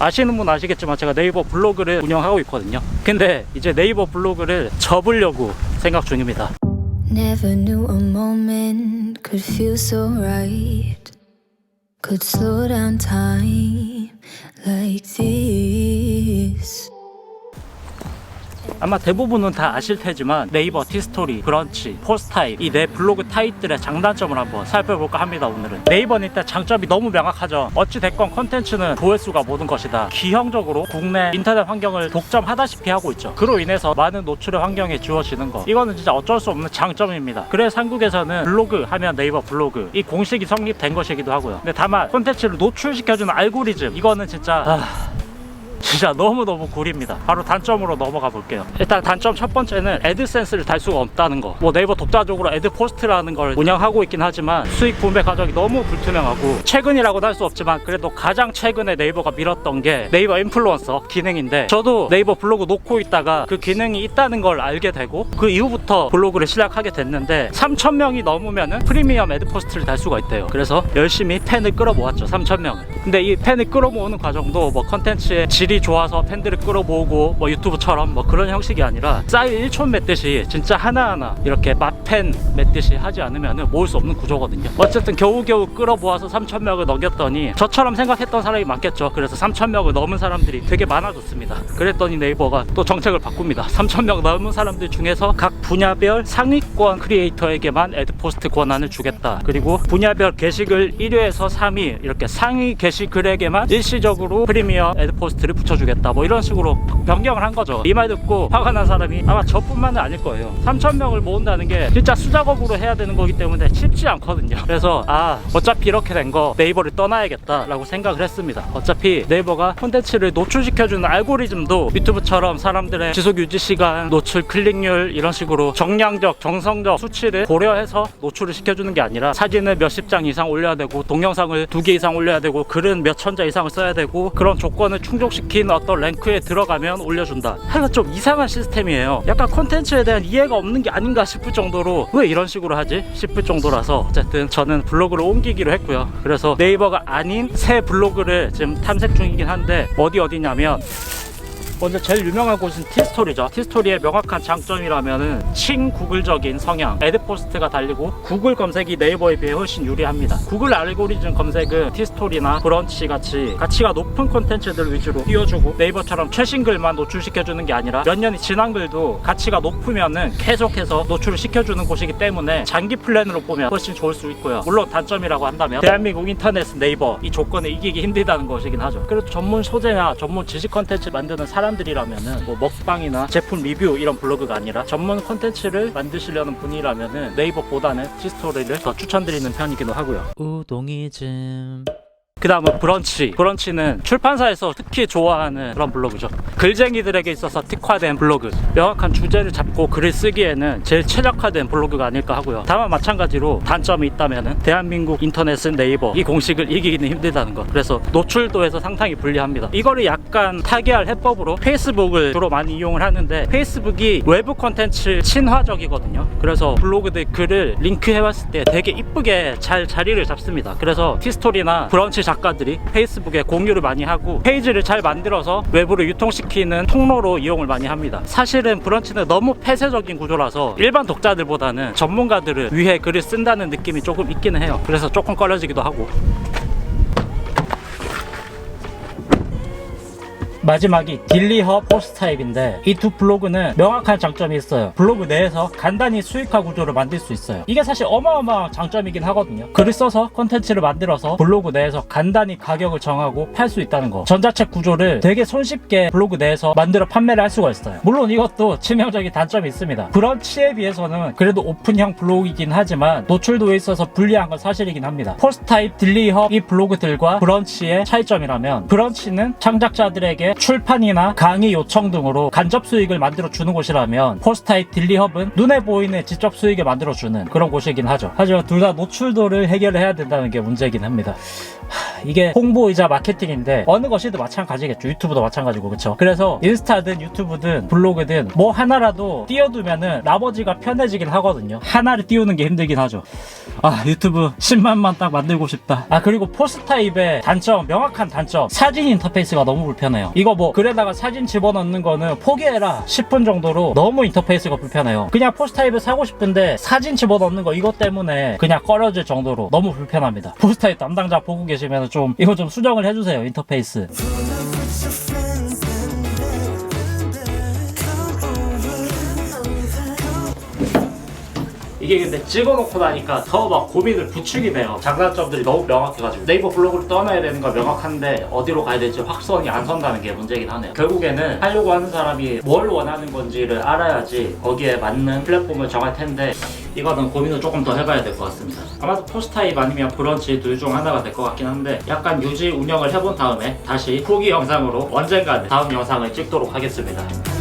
아시는 분 아시겠지만 제가 네이버 블로그를 운영하고 있거든요. 근데 이제 네이버 블로그를 접으려고 생각 중입니다. Never knew a moment could feel so right. Could slow down time like this. 아마 대부분은 다 아실 테지만 네이버 티스토리, 브런치, 포스타입 이 네 블로그 타입들의 장단점을 한번 살펴볼까 합니다 오늘은. 네이버는 일단 장점이 너무 명확하죠. 어찌됐건 컨텐츠는 조회수가 모든 것이다. 기형적으로 국내 인터넷 환경을 독점하다시피 하고 있죠. 그로 인해서 많은 노출의 환경에 주어지는 거 이거는 진짜 어쩔 수 없는 장점입니다. 그래서 한국에서는 블로그 하면 네이버 블로그 이 공식이 성립된 것이기도 하고요. 근데 다만 컨텐츠를 노출시켜주는 알고리즘 이거는 진짜 아... 진짜 너무너무 구립니다. 바로 단점으로 넘어가 볼게요. 일단 단점 첫 번째는 애드센스를 달 수가 없다는 거. 뭐 네이버 독자적으로 애드포스트라는 걸 운영하고 있긴 하지만 수익 분배 과정이 너무 불투명하고 최근이라고도 할수 없지만 그래도 가장 최근에 네이버가 밀었던 게 네이버 인플루언서 기능인데 저도 네이버 블로그 놓고 있다가 그 기능이 있다는 걸 알게 되고 그 이후부터 블로그를 시작하게 됐는데 3,000명이 넘으면은 프리미엄 애드포스트를 달 수가 있대요. 그래서 열심히 팬을 끌어모았죠. 3,000명을. 근데 이 팬을 끌어모으는 과정도 뭐 컨텐츠의 질이 좋아서 팬들을 끌어모으고 뭐 유튜브처럼 뭐 그런 형식이 아니라 쌀 1촌 맺듯이 진짜 하나하나 이렇게 맛팬 맺듯이 하지 않으면 모을 수 없는 구조거든요. 어쨌든 겨우겨우 끌어모아서 3,000명을 넘겼더니 저처럼 생각했던 사람이 많겠죠. 그래서 3,000명을 넘은 사람들이 되게 많아졌습니다. 그랬더니 네이버가 또 정책을 바꿉니다. 3,000명 넘은 사람들 중에서 각 분야별 상위권 크리에이터에게만 애드포스트 권한을 주겠다. 그리고 분야별 게시글 1위에서 3위 이렇게 상위 게시글에게만 일시적으로 프리미엄 애드포스트를 붙여주겠다. 뭐 이런 식으로 변경을 한 거죠. 이 말 듣고 화가 난 사람이 아마 저뿐만은 아닐 거예요. 3,000명을 모은다는 게 진짜 수작업으로 해야 되는 거기 때문에 쉽지 않거든요. 그래서 아 어차피 이렇게 된 거 네이버를 떠나야겠다 라고 생각을 했습니다. 어차피 네이버가 콘텐츠를 노출시켜주는 알고리즘도 유튜브처럼 사람들의 지속 유지 시간, 노출 클릭률 이런 식으로 정량적, 정성적 수치를 고려해서 노출을 시켜주는 게 아니라 사진을 몇십 장 이상 올려야 되고 동영상을 두 개 이상 올려야 되고 글은 몇 천 자 이상을 써야 되고 그런 조건을 충족시 킨 어떤 랭크에 들어가면 올려준다. 하여간 좀 이상한 시스템이에요. 약간 콘텐츠에 대한 이해가 없는 게 아닌가 싶을 정도로 왜 이런 식으로 하지? 싶을 정도라서 어쨌든 저는 블로그를 옮기기로 했고요. 그래서 네이버가 아닌 새 블로그를 지금 탐색 중이긴 한데 어디 어디냐면 먼저 제일 유명한 곳은 티스토리죠. 티스토리의 명확한 장점이라면은 친구글적인 성향, 애드포스트가 달리고 구글 검색이 네이버에 비해 훨씬 유리합니다. 구글 알고리즘 검색은 티스토리나 브런치 같이 가치가 높은 콘텐츠들 위주로 띄워주고 네이버처럼 최신 글만 노출시켜주는 게 아니라 몇 년이 지난 글도 가치가 높으면은 계속해서 노출을 시켜주는 곳이기 때문에 장기 플랜으로 보면 훨씬 좋을 수 있고요. 물론 단점이라고 한다면 대한민국 인터넷 네이버 이 조건에 이기기 힘들다는 것이긴 하죠. 그래도 전문 소재나 전문 지식 콘텐츠 만드는 사람 들이라면은 뭐 먹방이나 제품 리뷰 이런 블로그가 아니라 전문 콘텐츠를 만드시려는 분이라면은 네이버보다는 티스토리를 더 추천드리는 편이기도 하고요. 우동이즘 그 다음은 브런치. 브런치는 출판사에서 특히 좋아하는 그런 블로그죠. 글쟁이들에게 있어서 특화된 블로그. 명확한 주제를 잡고 글을 쓰기에는 제일 최적화된 블로그가 아닐까 하고요. 다만 마찬가지로 단점이 있다면은 대한민국 인터넷은 네이버 이 공식을 이기기는 힘들다는 것. 그래서 노출도에서 상당히 불리합니다. 이거를 약간 타개할 해법으로 페이스북을 주로 많이 이용을 하는데 페이스북이 외부 콘텐츠 친화적이거든요. 그래서 블로그들 글을 링크해왔을 때 되게 이쁘게 잘 자리를 잡습니다. 그래서 티스토리나 브런치 작가들이 페이스북에 공유를 많이 하고 페이지를 잘 만들어서 외부로 유통시키는 통로로 이용을 많이 합니다. 사실은 브런치는 너무 폐쇄적인 구조라서 일반 독자들보다는 전문가들을 위해 글을 쓴다는 느낌이 조금 있기는 해요. 그래서 조금 꺼려지기도 하고. 마지막이 딜리허 포스 타입인데 이 두 블로그는 명확한 장점이 있어요. 블로그 내에서 간단히 수익화 구조를 만들 수 있어요. 이게 사실 어마어마한 장점이긴 하거든요. 글을 써서 컨텐츠를 만들어서 블로그 내에서 간단히 가격을 정하고 팔 수 있다는 거. 전자책 구조를 되게 손쉽게 블로그 내에서 만들어 판매를 할 수가 있어요. 물론 이것도 치명적인 단점이 있습니다. 브런치에 비해서는 그래도 오픈형 블로그이긴 하지만 노출도에 있어서 불리한 건 사실이긴 합니다. 포스타입, 딜리허 이 블로그들과 브런치의 차이점이라면 브런치는 창작자들에게 출판이나 강의 요청 등으로 간접 수익을 만들어 주는 곳이라면 포스타입 딜리허브는 눈에 보이는 직접 수익을 만들어 주는 그런 곳이긴 하죠. 하지만 둘 다 노출도를 해결해야 된다는 게 문제이긴 합니다. 하, 이게 홍보이자 마케팅인데 어느 것이든 마찬가지겠죠. 유튜브도 마찬가지고 그쵸? 그래서 인스타든 유튜브든 블로그든 뭐 하나라도 띄워두면은 나머지가 편해지긴 하거든요. 하나를 띄우는 게 힘들긴 하죠. 아 유튜브 10만만 딱 만들고 싶다. 아 그리고 포스 타입의 단점 명확한 단점 사진 인터페이스가 너무 불편해요. 이거 뭐 글에다가 사진 집어넣는 거는 포기해라 10분 정도로 너무 인터페이스가 불편해요. 그냥 포스 타입을 사고 싶은데 사진 집어넣는 거 이것 때문에 그냥 꺼려질 정도로 너무 불편합니다. 포스 타입 담당자 보고 계시면 좀 이거 좀 수정을 해주세요 인터페이스. 이게 근데 찍어놓고 나니까 더 막 고민을 부추게 돼요. 장단점들이 너무 명확해가지고 네이버 블로그를 떠나야 되는 건 명확한데 어디로 가야 될지 확선이 안 선다는 게 문제긴 하네요. 결국에는 하려고 하는 사람이 뭘 원하는 건지를 알아야지 거기에 맞는 플랫폼을 정할 텐데 이거는 고민을 조금 더 해봐야 될 것 같습니다. 아마도 포스타입 아니면 브런치 둘 중 하나가 될 것 같긴 한데 약간 유지 운영을 해본 다음에 다시 후기 영상으로 언젠가는 다음 영상을 찍도록 하겠습니다.